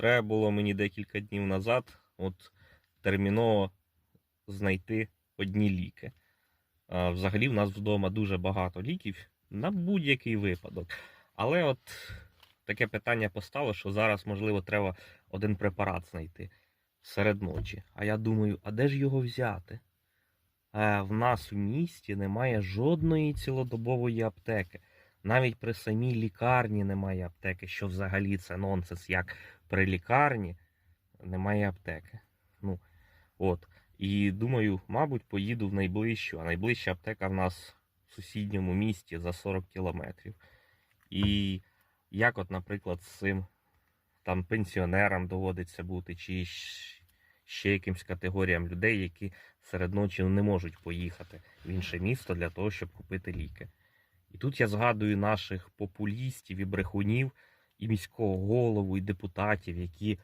треба було мені декілька днів назад от терміново знайти одні ліки. Взагалі, в нас вдома дуже багато ліків на будь-який випадок. Але от таке питання постало, що зараз, можливо, треба один препарат знайти серед ночі. А я думаю, а де ж його взяти? Е, в нас в місті немає жодної цілодобової аптеки. Навіть при самій лікарні немає аптеки, що взагалі це нонсенс, як при лікарні немає аптеки. Ну, от. І думаю, мабуть, поїду в найближчу, а найближча аптека в нас в сусідньому місті за 40 кілометрів. І як, от, наприклад, з цим там пенсіонерам доводиться бути, чи ще якимсь категоріям людей, які серед ночі не можуть поїхати в інше місто для того, щоб купити ліки. І тут я згадую наших популістів і брехунів, і міського голову, і депутатів, які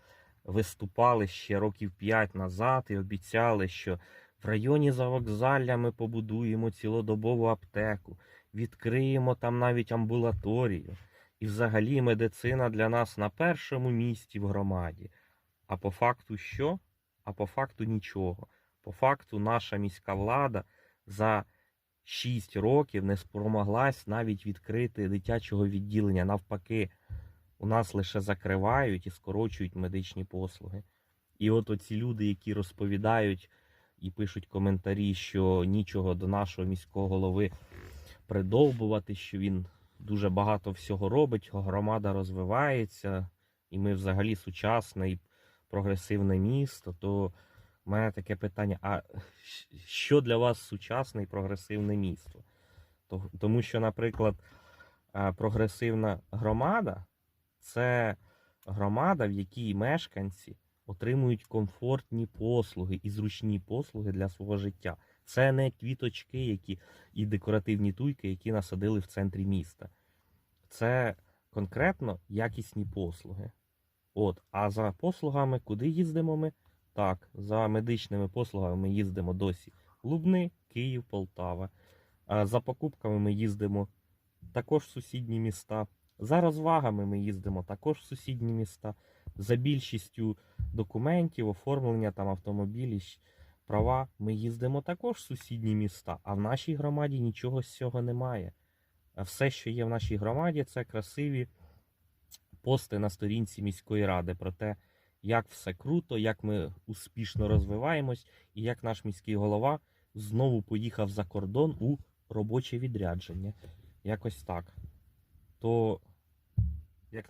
виступали ще років 5 назад і обіцяли, що в районі за вокзалля ми побудуємо цілодобову аптеку, відкриємо там навіть амбулаторію. І взагалі медицина для нас на першому місці в громаді. А по факту що? А по факту нічого. По факту наша міська влада за 6 років не спромоглась навіть відкрити дитячого відділення. Навпаки, у нас лише закривають і скорочують медичні послуги. І от оці люди, які розповідають і пишуть коментарі, що нічого до нашого міського голови придовбувати, що він дуже багато всього робить, громада розвивається, і ми взагалі сучасне і прогресивне місто, то в мене таке питання: а що для вас сучасне і прогресивне місто? Тому що, наприклад, е, прогресивна громада це громада, в якій мешканці отримують комфортні послуги і зручні послуги для свого життя. Це не квіточки, які і декоративні туйки, які насадили в центрі міста. Це конкретно якісні послуги. От, а за послугами куди їздимо ми? Так, за медичними послугами ми їздимо досі. Лубни, Київ, Полтава. За покупками ми їздимо також в сусідні міста. За розвагами ми їздимо також в сусідні міста. За більшістю документів, оформлення там автомобілів, щ- права ми їздимо також в сусідні міста. А в нашій громаді нічого з цього немає. Все, що є в нашій громаді, це красиві пости на сторінці міської ради про те, як все круто, як ми успішно розвиваємось, і як наш міський голова знову поїхав за кордон у робоче відрядження. Якось так. То